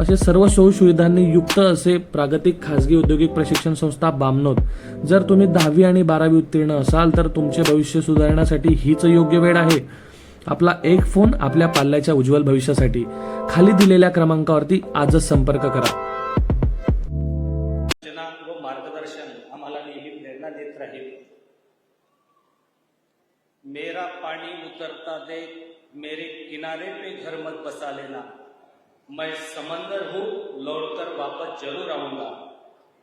असे सर्व सोयीसुविधांनी युक्त असे प्रागतिक खाजगी औद्योगिक प्रशिक्षण संस्था बामनोद. जर तुम्ही दहावी आणि बारावी उत्तीर्ण असाल तर तुमचे भविष्य सुधारण्यासाठी हीच योग्य वेळ आहे. आपला एक फोन आपल्या पाल्याच्या उज्ज्वल भविष्यासाठी. खाली दिलेल्या क्रमांकावरती आजच संपर्क करा. व मार्गदर्शन आम्हाला नेहमी प्रेरणा देत राहील. मेरा पाणी उतरता देख मेरे किनारे पे घर मत बसा लेना मैं समंदर हूँ लौटकर वापस जरूर आऊंगा।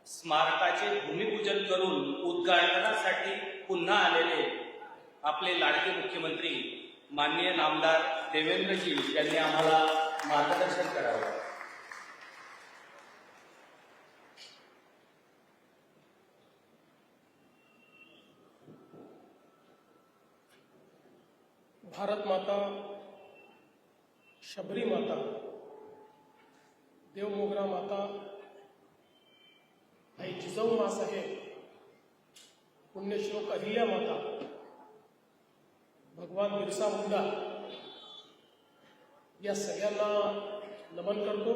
स्मारकाचे भूमिपूजन करून उद्घाटनासाठी पुन्हा आलेले आपले लाडके मुख्यमंत्री माननीय नामदार देवेंद्रजी यांनी आम्हाला मार्गदर्शन करावं. भारत माता शबरी माता देवमोगरा माता आई जिजाऊ मासाहेब पुण्यश्लोक अहिल्या माता भगवान बिरसा मुंडा या सगळ्यांना नमन करतो.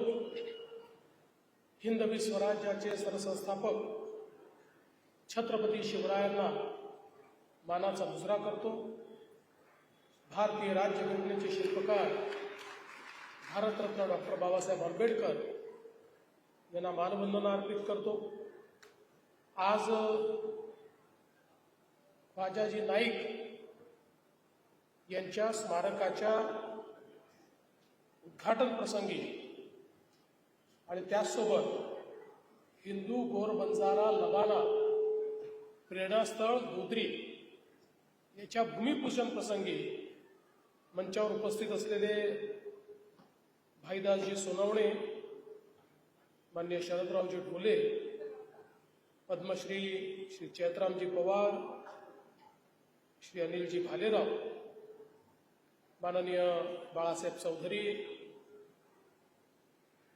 हिंदवी स्वराज्याचे सरसंस्थापक छत्रपती शिवरायांना मानाचा मुजरा करतो. भारतीय राज्यघटनेचे शिल्पकार भारतरत्न डॉक्टर बाबासाहेब आंबेडकर यांना मानवंदना अर्पित करतो. आज राजाजी नाईक यांच्या स्मारकाच्या उद्घाटन प्रसंगी आणि त्याचसोबत हिंदू गोर बंजारा लबाना प्रेरणास्थळ गोद्री याच्या भूमिपूजन प्रसंगी मंचावर उपस्थित असलेले भाईदासजी सोनवणे मान्य शरदरावजी ढोले पद्मश्री श्री चैत्रामजी पवार श्री अनिलजी भालेराव माननीय बाळासाहेब चौधरी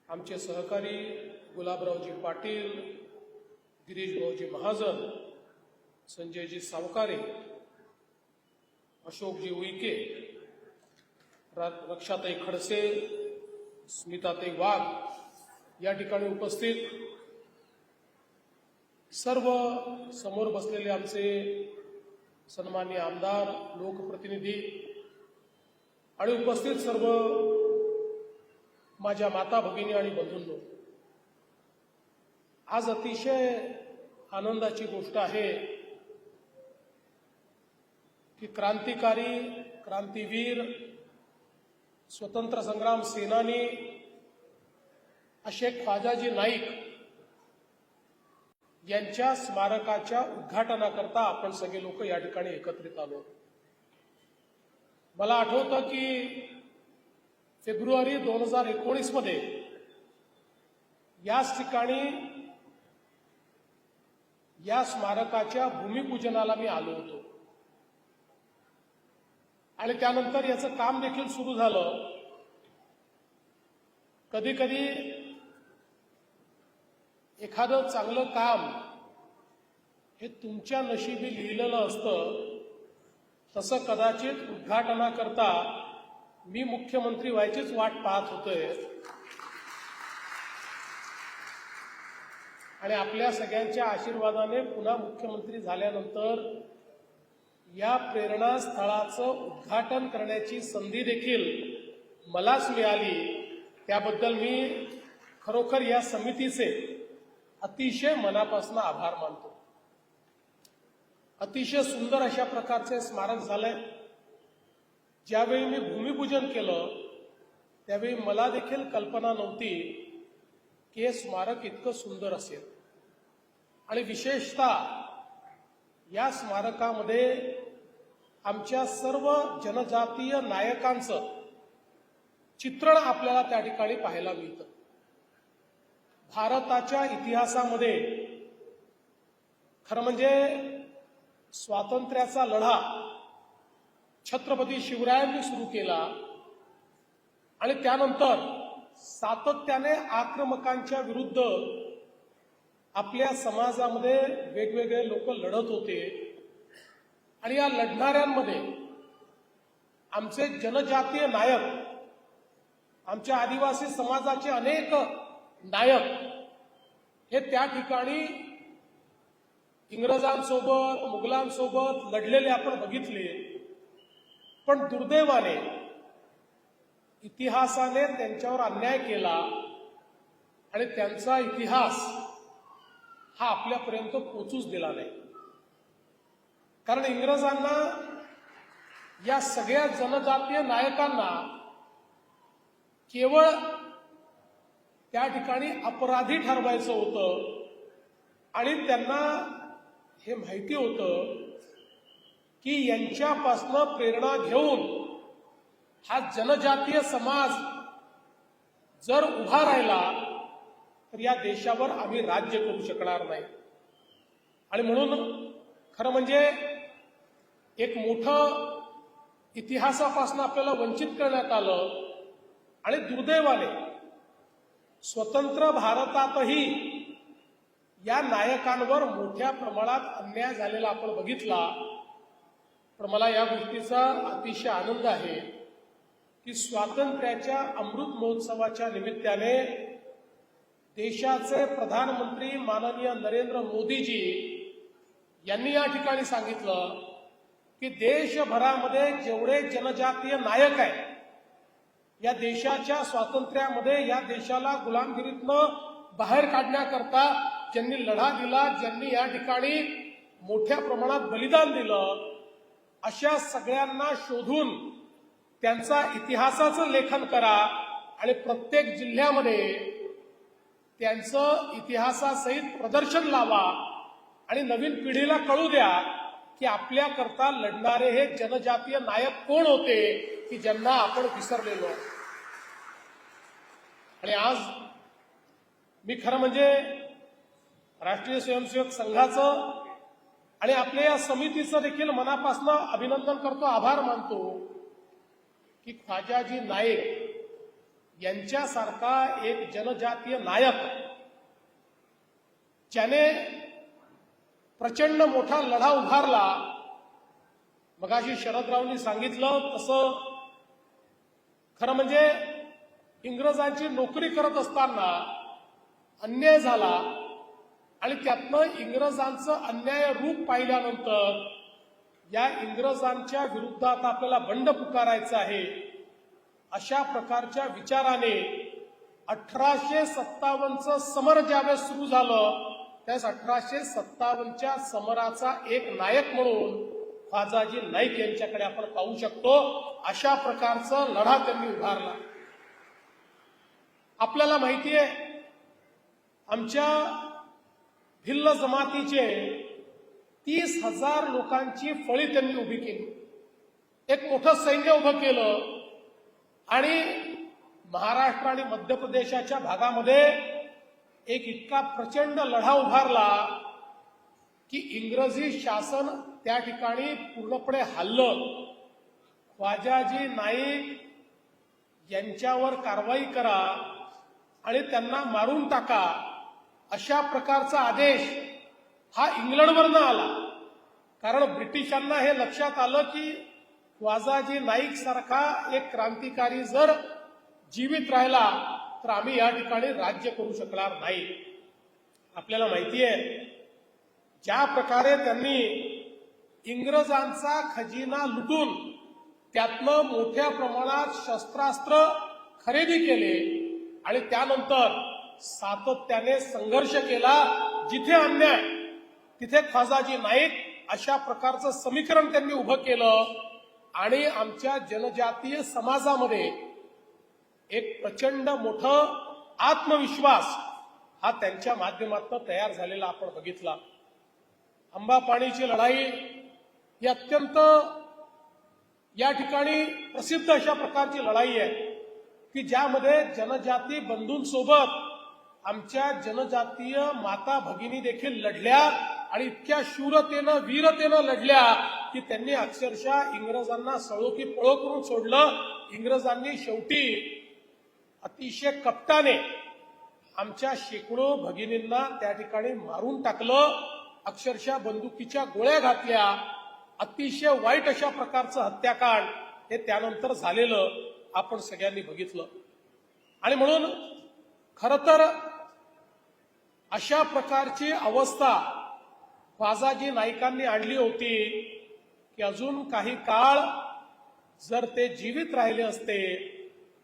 आमचे सहकारी गुलाबरावजी पाटील गिरीश भाऊजी महाजन संजयजी सावकारे अशोकजी उईके रक्षाताई खडसे स्मिताते वाघ या ठिकाणी उपस्थित. सर्व समोर बसलेले आमचे सन्मान्य आमदार लोकप्रतिनिधी आणि उपस्थित सर्व माझ्या माता भगिनी आणि बंधूंनो आज अतिशय आनंदाची गोष्ट आहे की क्रांतिकारी क्रांतीवीर स्वतंत्र संग्राम सेनानी असे ख्वाजाजी नाईक यांच्या स्मारकाच्या उद्घाटनाकरता आपण सगळे लोक या ठिकाणी एकत्रित आलो. मला आठवतं की फेब्रुवारी दोन हजार एकोणीसमध्ये याच ठिकाणी या स्मारकाच्या भूमिपूजनाला मी आलो होतो. आणि त्यानंतर याचं काम देखील सुरू झालं. कधी कधी एखादं चांगलं काम हे तुमच्या नशिबी लिहिलेलं असतं तसं कदाचित उद्घाटनाकरता मी मुख्यमंत्री व्हायचीच वाट पाहत होतोय आणि आपल्या सगळ्यांच्या आशीर्वादाने पुन्हा मुख्यमंत्री झाल्यानंतर या प्रेरणास्थळाचं उद्घाटन करण्याची संधी देखील मलाच मिळाली. त्याबद्दल मी खरोखर या समितीचे अतिशय मनापासून आभार मानतो. अतिशय सुंदर अशा प्रकारचे स्मारक झालंय. ज्यावेळी मी भूमिपूजन केलं त्यावेळी मला देखील कल्पना नव्हती की हे स्मारक इतकं सुंदर असेल. आणि विशेषतः या स्मारकामध्ये आमच्या सर्व जनजातीय नायकांचं चित्रण आपल्याला त्या ठिकाणी पाहायला मिळतं. भारताच्या इतिहासामध्ये खरं म्हणजे स्वातंत्र्याचा लढा छत्रपती शिवरायांनी सुरू केला आणि त्यानंतर सातत्याने आक्रमकांच्या विरुद्ध आपल्या समाजामध्ये वेगवेगळे लोक लढत होते. आणि या लढणाऱ्यांमध्ये आमचे जनजातीय नायक आमच्या आदिवासी समाजाचे अनेक नायक हे त्या ठिकाणी इंग्रजांसोबत मुघलांसोबत लढलेले आपण बघितले. पण दुर्दैवाने इतिहासाने त्यांच्यावर अन्याय केला आणि त्यांचा इतिहास हा आपल्यापर्यंत पोचूच दिला नाही. कारण इंग्रजांना या सगळ्या जनजातीय नायकांना केवळ त्या ठिकाणी अपराधी ठरवायचं होतं आणि त्यांना हे माहिती होतं की यांच्यापासनं प्रेरणा घेऊन हा जनजातीय समाज जर उभा राहिला तर या देशावर आम्ही राज्य करू शकणार नाही. आणि म्हणून खरं म्हणजे एक मोठं इतिहासापासून आपल्याला वंचित करण्यात आलं आणि दुर्दैवाने स्वतंत्र भारतातही या नायकांवर मोठ्या प्रमाणात अन्याय झालेला आपण बघितला. पण मला या गोष्टीचा अतिशय आनंद आहे की स्वातंत्र्याच्या अमृत महोत्सवाच्या निमित्ताने देशाचे प्रधानमंत्री माननीय नरेंद्र मोदीजी यांनी या ठिकाणी सांगितलं की देशभरामध्ये जेवढे जनजातीय नायक आहेत या देशाच्या स्वातंत्र्यामध्ये या देशाला गुलामगिरीतनं बाहेर काढण्याकरता ज्यांनी लढा दिला ज्यांनी या ठिकाणी मोठ्या प्रमाणात बलिदान दिलं अशा सगळ्यांना शोधून त्यांचा इतिहासाचं लेखन करा आणि प्रत्येक जिल्ह्यामध्ये त्यांचं इतिहासासहित प्रदर्शन लावा आणि नवीन पिढीला कळू द्या. की आपल्याकरता लढणारे हे जनजातीय नायक कोण होते की ज्यांना आपण विसरलेलो आणि आज मी खरं म्हणजे राष्ट्रीय स्वयंसेवक संघाचं आणि आपल्या या समितीचं देखील मनापासून अभिनंदन करतो आभार मानतो की ख्वाजाजी नाईक यांच्यासारखा एक जनजातीय नायक ज्याने प्रचंड मोठा लढा उभारला. मगाशी शरदरावनी सांगितलं तसं खरं म्हणजे इंग्रजांची नोकरी करत असताना अन्याय झाला आणि त्यातनं इंग्रजांचं अन्याय रूप पाहिल्यानंतर या इंग्रजांच्या विरुद्ध आता आपल्याला बंड पुकारायचं आहे अशा प्रकारच्या विचाराने अठराशे सत्तावन्नचं समर ज्यावेळेस सुरू झालं त्यास अठराशे सत्तावन्नच्या समराचा एक नायक म्हणून फाजाजी नाईक यांच्याकडे आपण पाहू शकतो. अशा प्रकारचा लढा त्यांनी उभारला. आपल्याला माहिती आहे आमच्या भिल्ल जमातीचे तीस हजार लोकांची फळी त्यांनी उभी केली. एक मोठं सैन्य उभं केलं आणि महाराष्ट्र आणि मध्य प्रदेशाच्या भागामध्ये एक इतका प्रचंड लढा उभारला की इंग्रजी शासन त्या ठिकाणी पूर्णपणे हल्लं. ख्वाजाजी नाईक यांच्यावर कारवाई करा आणि त्यांना मारून टाका अशा प्रकारचा आदेश हा इंग्लंडवरनं आला. कारण ब्रिटिशांना हे लक्षात आलं की ख्वाजाजी नाईक सारखा एक क्रांतिकारी जर जीवित राहिला तर आम्ही या ठिकाणी राज्य करू शकणार नाही. आपल्याला माहिती आहे ज्या प्रकारे त्यांनी इंग्रजांचा खजिना लुटून त्यातनं मोठ्या प्रमाणात शस्त्रास्त्र खरेदी केले आणि त्यानंतर सातत्याने संघर्ष केला जिथे अन्याय तिथे ख्वाजाजी नाईक अशा प्रकारचं समीकरण त्यांनी उभं केलं आणि आमच्या जनजातीय समाजामध्ये एक प्रचंड मोठं आत्मविश्वास हा त्यांच्या माध्यमातून तयार झालेला आपण बघितला. अंबापाणीची लढाई ही अत्यंत या ठिकाणी प्रसिद्ध अशा प्रकारची लढाई आहे की ज्यामध्ये जनजाती बंधूंसोबत आमच्या जनजातीय माता भगिनी देखील लढल्या आणि इतक्या शूरतेनं वीरतेनं लढल्या की त्यांनी अक्षरशः इंग्रजांना सळो की पळो करून सोडलं. इंग्रजांनी शेवटी अतिशय कपटाने आमच्या शेकडो भगिनींना त्या ठिकाणी मारून टाकलं. अक्षरशः बंदुकीच्या गोळ्या घातल्या. अतिशय वाईट अशा प्रकारचं हत्याकांड हे त्यानंतर झालेलं आपण सगळ्यांनी बघितलं. आणि म्हणून खर तर अशा प्रकारची अवस्था ख्वाजाजी नाईकांनी आणली होती की अजून काही काळ जर ते जीवित राहिले असते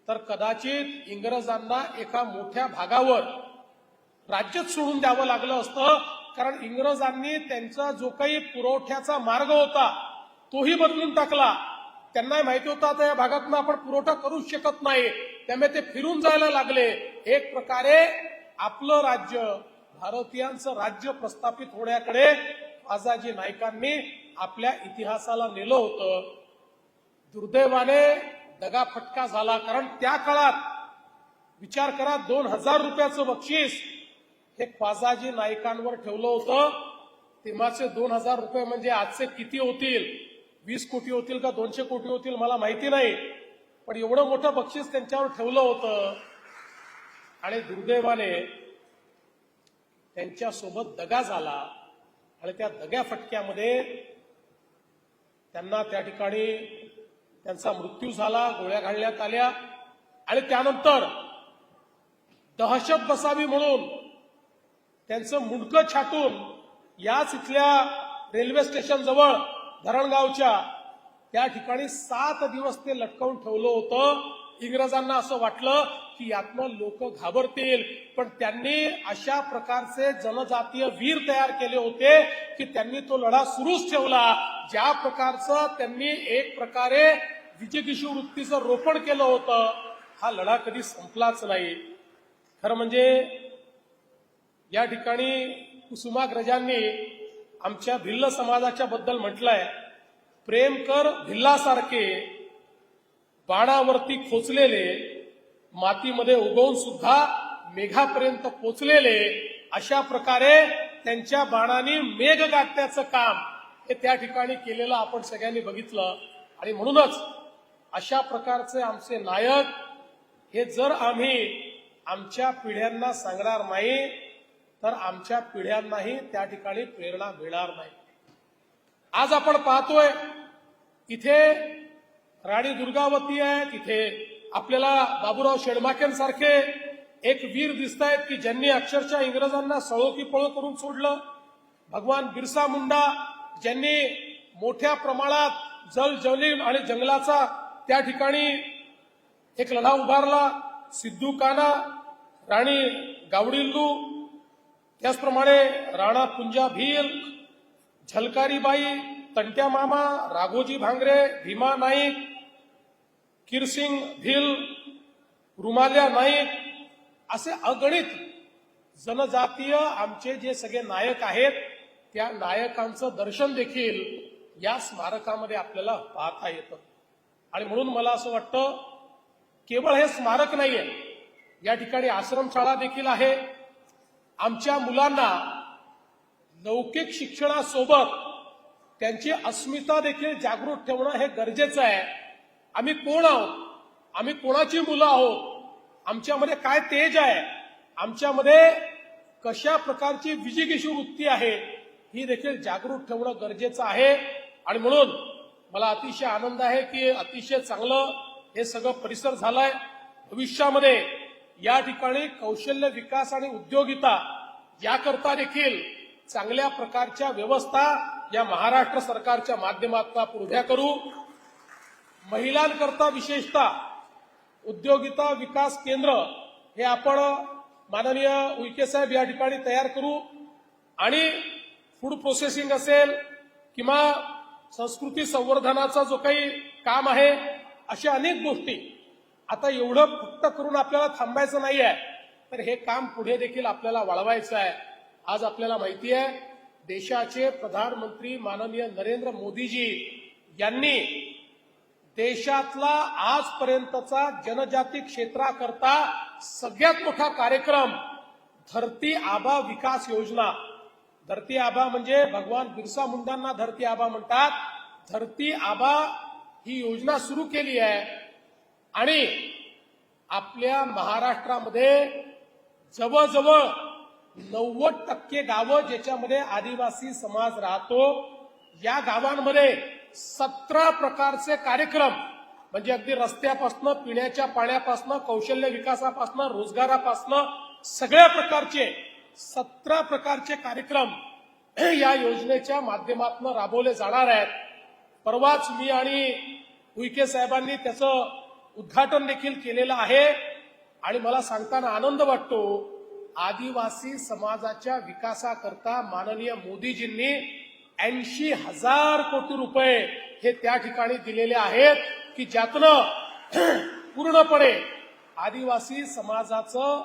तर कदाचित इंग्रजांना एका मोठ्या भागावर राज्यच सोडून द्यावं लागलं असतं कारण इंग्रजांनी त्यांचा जो काही पुरवठ्याचा मार्ग होता तोही बदलून टाकला. त्यांना माहिती होता आता या भागातून आपण पुरवठा करूच शकत नाही. त्यामुळे ते फिरून जायला लागले. एक प्रकारे आपलं राज्य भारतीयांचं राज्य प्रस्थापित होण्याकडे आजाजी नायकांनी आपल्या इतिहासाला नेलं होतं. दुर्दैवाने दगाफटका झाला. कारण त्या काळात विचार करा दोन हजार रुपयाचं बक्षीस हे ख्वाजाजी नायकांवर ठेवलं होतं. तेव्हाचे दोन हजार रुपये म्हणजे आजचे किती होतील? वीस कोटी होतील का दोनशे कोटी होतील मला माहिती नाही. पण एवढं मोठं बक्षीस त्यांच्यावर ठेवलं होतं. आणि दुर्दैवाने त्यांच्यासोबत दगा झाला. आणि त्या दग्या फटक्यामध्ये त्यांना त्या ठिकाणी त्यांचा मृत्यू झाला गोळ्या घालण्यात आल्या. आणि त्यानंतर दहशत बसावी म्हणून त्यांचं मुंडकं छाटून याच इथल्या रेल्वे स्टेशन जवळ धरणगावच्या त्या ठिकाणी सात दिवस ते लटकवून ठेवलं होतं. इंग्रजांना असं वाटलं की यातनं लोक घाबरतील. पण त्यांनी अशा प्रकारचे जनजातीय वीर तयार केले होते की त्यांनी तो लढा सुरूच ठेवला. ज्या प्रकारचं त्यांनी एक प्रकारे विजयकिशोर वृत्तीचं रोपण केलं होतं. हा लढा कधी संपलाच नाही. खरं म्हणजे या ठिकाणी कुसुमाग्रजांनी आमच्या भिल्ल समाजाच्या बद्दल म्हटलंय प्रेम कर भिल्लासारखे बाणावरती खोचलेले मातीमध्ये उगवून सुद्धा मेघापर्यंत पोचलेले अशा प्रकारे त्यांच्या बाणाने मेघ गाठण्याचं काम हे त्या ठिकाणी केलेलं आपण सगळ्यांनी बघितलं. आणि म्हणूनच अशा प्रकारचे आमचे नायक हे जर आम्ही आमच्या पिढ्यांना सांगणार नाही तर आमच्या पिढ्यांनाही त्या ठिकाणी प्रेरणा मिळणार नाही. आज आपण पाहतोय इथे राणी दुर्गावती आहे तिथे आपल्याला बाबूराव शेडमाकेंसारखे एक वीर दिसत आहेत की ज्यांनी अक्षरशः इंग्रजांना सळोकी पळो करून सोडलं. भगवान बिरसा मुंडा ज्यांनी मोठ्या प्रमाणात जलजलील आणि जंगलाचा त्या ठिकाणी एक लढा उभारला. सिद्धू काना राणी गावडिल्लू त्याचप्रमाणे राणा पुंजा भील झलकारीबाई तंट्या मामा राघोजी भांगरे भीमा नाईक किरसिंग भिल रुमाल्या नाईक असे अगणित जनजातीय आमचे जे सगळे नायक आहेत त्या नायकांचं दर्शन देखील या स्मारकामध्ये आपल्याला पाहता येतं. आणि म्हणून मला असं वाटतं केवळ हे स्मारक नाहीये. या ठिकाणी आश्रमशाळा देखील आहे. आमच्या मुलांना लौकिक शिक्षणासोबत त्यांची अस्मिता देखील जागृत ठेवणं हे गरजेचं आहे. आम्ही कोण आहोत? आम्ही कोणाची मुलं आहोत? आमच्यामध्ये काय तेज आहे? आमच्यामध्ये कशा प्रकारची विजिगीशी वृत्ती आहे? ही देखील जागृत ठेवणं गरजेचं आहे. आणि म्हणून मला अतिशय आनंद आहे की अतिशय चांगलं हे सगळं परिसर झालंय. भविष्यामध्ये या ठिकाणी कौशल्य विकास आणि उद्योगिता याकरता देखील चांगल्या प्रकारच्या व्यवस्था या महाराष्ट्र सरकारच्या माध्यमातून आपण उभ्या करू. महिलांकरता विशेषतः उद्योगिता विकास केंद्र हे आपण माननीय उईके साहेब या ठिकाणी तयार करू. आणि फूड प्रोसेसिंग असेल किंवा संस्कृती संवर्धनाचा जो काही काम आहे अशा अनेक गोष्टी. आता एवढं फक्त करून आपल्याला थांबायचं नाही आहे तर हे काम पुढे देखील आपल्याला वाढवायचं आहे. आज आपल्याला माहिती आहे देशाचे प्रधानमंत्री माननीय नरेंद्र मोदीजी यांनी देशातला आजपर्यंतचा जनजाती क्षेत्राकरता सगळ्यात मोठा कार्यक्रम धरती आबा विकास योजना धरती आबा म्हणजे भगवान बिरसा मुंडांना धरती आबा म्हणतात. धरती आबा ही योजना सुरू केली आहे. आणि आपल्या महाराष्ट्रामध्ये जवळजवळ नव्वद टक्के गावं ज्याच्यामध्ये आदिवासी समाज राहतो या गावांमध्ये सतरा प्रकारचे कार्यक्रम म्हणजे अगदी रस्त्यापासनं पिण्याच्या पाण्यापासनं कौशल्य विकासापासनं रोजगारापासनं सगळ्या प्रकारचे सतरा प्रकारचे कार्यक्रम या योजनेच्या माध्यमातून राबवले जाणार आहेत. परवाच मी आणि उईके साहेबांनी त्याचं उद्घाटन देखील केलेलं आहे. आणि मला सांगताना आनंद वाटतो आदिवासी समाजाच्या विकासाकरता माननीय मोदीजींनी ऐंशी हजार कोटी रुपये हे त्या ठिकाणी दिलेले आहेत की ज्यातनं पूर्णपणे आदिवासी समाजाचं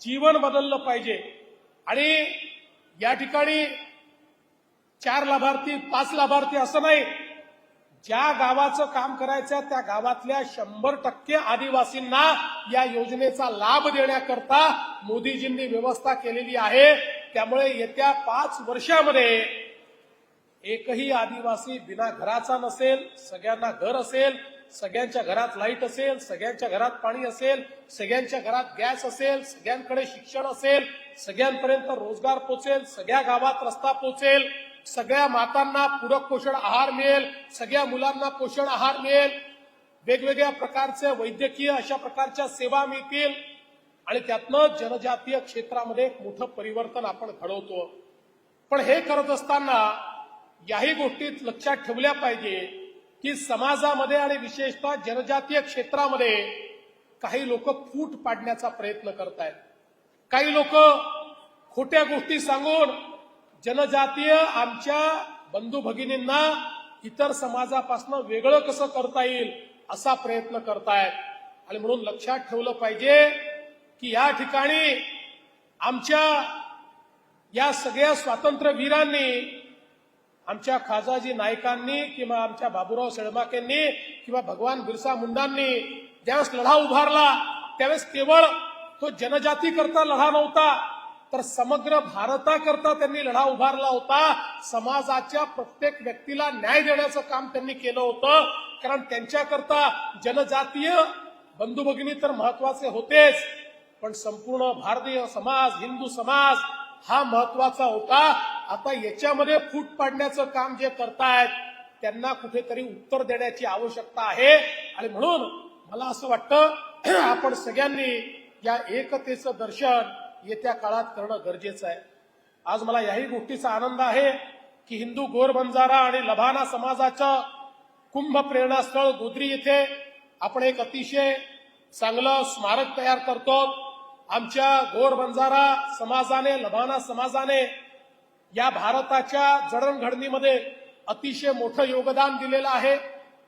जीवन बदललं पाहिजे. आणि या ठिकाणी चार लाभार्थी पाच लाभार्थी असं नाही ज्या गावाचं काम करायचं त्या गावातल्या शंभर टक्के आदिवासींना या योजनेचा लाभ देण्याकरता मोदीजींनी व्यवस्था केलेली आहे. त्यामुळे येत्या पाच वर्षामध्ये एकही आदिवासी बिना घराचा नसेल सगळ्यांना घर असेल सगळ्यांच्या घरात लाइट असेल सगळ्यांच्या घरात पाणी असेल सगळ्यांच्या घरात गॅस असेल सगळ्यांकडे शिक्षण असेल सगळ्यांपर्यंत रोजगार पोचेल सगळ्या गावात रस्ता पोचेल सगळ्या मातांना पूरक पोषण आहार मिळेल सगळ्या मुलांना पोषण आहार मिळेल. वेगवेगळ्या प्रकारचे वैद्यकीय अशा प्रकारच्या सेवा मिळतील. आणि त्यातनं जनजातीय क्षेत्रामध्ये एक मोठं परिवर्तन आपण घडवतो. पण हे करत असताना याही गोष्टीत लक्षात ठेवल्या पाहिजे की समाजामध्ये आणि विशेषतः जनजातीय क्षेत्रामध्ये काही लोक फूट पाडण्याचा प्रयत्न करतायत. काही लोक खोट्या गोष्टी सांगून जनजातीय आमच्या बंधू भगिनींना इतर समाजापासून वेगळं कसं करता येईल असा प्रयत्न करतायत. आणि म्हणून लक्षात ठेवलं पाहिजे की या ठिकाणी आमच्या या सगळ्या स्वातंत्र्यवीरांनी आमच्या खाजाजी नायकांनी किंवा आमच्या बाबूराव सेळमाकेंनी किंवा भगवान बिरसा मुंडांनी ज्यावेळेस लढा उभारला त्यावेळेस केवळ तो जनजाती करता लढा नव्हता तर समग्र भारताकरता त्यांनी लढा उभारला होता. समाजाच्या प्रत्येक व्यक्तीला न्याय देण्याचं काम त्यांनी केलं होतं. कारण त्यांच्याकरता जनजातीय बंधू भगिनी तर महत्त्वाचे होतेच. पण संपूर्ण भारतीय समाज हिंदू समाज हा महत्त्वाचा होता. आता याच्यामध्ये फूट पाडण्याचं काम जे करतायत त्यांना कुठेतरी उत्तर देण्याची आवश्यकता आहे. आणि म्हणून मला असं वाटतं आपण सगळ्यांनी या एकतेचं दर्शन येत्या काळात करणं गरजेचं आहे. आज मला याही गोष्टीचा आनंद आहे की हिंदू गोर बंजारा आणि लभाना समाजाचं कुंभ प्रेरणास्थळ गोद्री येथे आपण एक अतिशय चांगलं स्मारक तयार करतो. आमच्या गोर बंजारा समाजाने लभाना समाजाने या भारताच्या जडणघडणीमध्ये अतिशय मोठं योगदान दिलेलं आहे.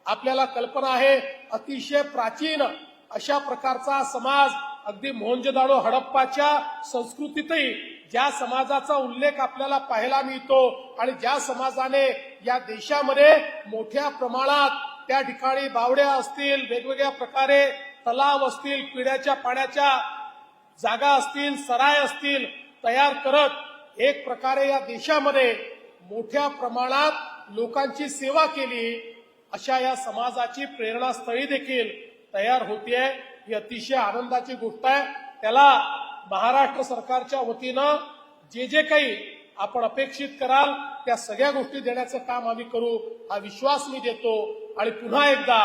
आपल्याला कल्पना आहे अतिशय प्राचीन अशा प्रकारचा समाज अगदी मोहनजोदाडो हडप्पाच्या संस्कृतीतही ज्या समाजाचा उल्लेख आपल्याला पाहायला मिळतो आणि ज्या समाजाने या देशामध्ये मोठ्या प्रमाणात त्या ठिकाणी बावड्या असतील वेगवेगळ्या प्रकारे तलाव असतील पिण्याच्या पाण्याच्या जागा असतील सराय असतील तयार करत एक प्रकारे या देशामध्ये मोठ्या प्रमाणात लोकांची सेवा केली अशा या समाजाची प्रेरणास्थळी देखील तयार होतीये. ही अतिशय आनंदाची गोष्ट आहे. त्याला महाराष्ट्र सरकारच्या वतीनं जे जे काही आपण अपेक्षित कराल त्या सगळ्या गोष्टी देण्याचं काम आम्ही करू हा विश्वास मी देतो. आणि पुन्हा एकदा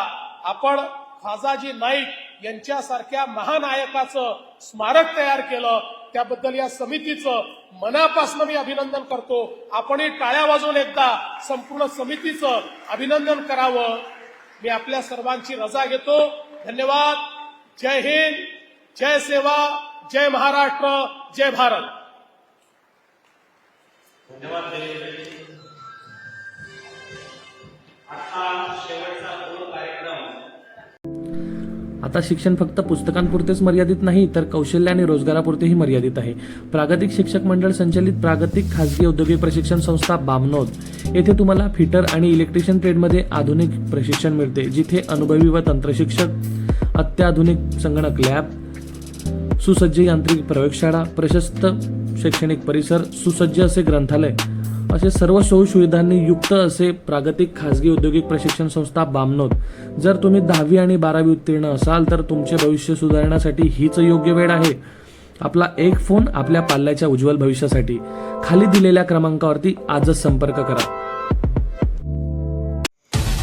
आपण खाजाजी नाईक यांच्यासारख्या महानायकाचं स्मारक तयार केलं. त्याबद्दल या समितीचं मनापासून मी अभिनंदन करतो. आपणही टाळ्या वाजवून एकदा संपूर्ण समितीचं अभिनंदन करावं. मी आपल्या सर्वांची रजा घेतो. धन्यवाद. जय हिंद जय सेवा जय महाराष्ट्र जय भारत। धन्यवाद देवेंद्रजी आता शेवटचा दोन कार्यक्रम आता शिक्षण फक्त पुस्तकांपुरतेच मर्यादित नाही तर कौशल्य आणि रोजगारापुरतेही मर्यादित आहे. प्रागतिक शिक्षक मंडळ संचलित प्रागतिक खाजगी औद्योगिक प्रशिक्षण संस्था बामनोद. येथे तुम्हाला फिटर आणि इलेक्ट्रिशियन ट्रेडमध्ये आधुनिक प्रशिक्षण मिळते जिथे अनुभवी व तंत्रशिक्षक अत्याधुनिक संगणक लॅब सुसज्ज यांत्रिक प्रयोगशाळा प्रशस्त शैक्षणिक परिसर सुसज्ज असे ग्रंथालय असे सर्व सोयीसुविधांनी युक्त असे प्रागतिक खाजगी औद्योगिक प्रशिक्षण संस्था बामनोद. जर तुम्ही दहावी आणि बारावी उत्तीर्ण असाल तर तुमचे भविष्य सुधारण्यासाठी हीच योग्य वेळ आहे. आपला एक फोन आपल्या पाल्याच्या उज्ज्वल भविष्यासाठी. खाली दिलेल्या क्रमांकावरती आजच संपर्क करा.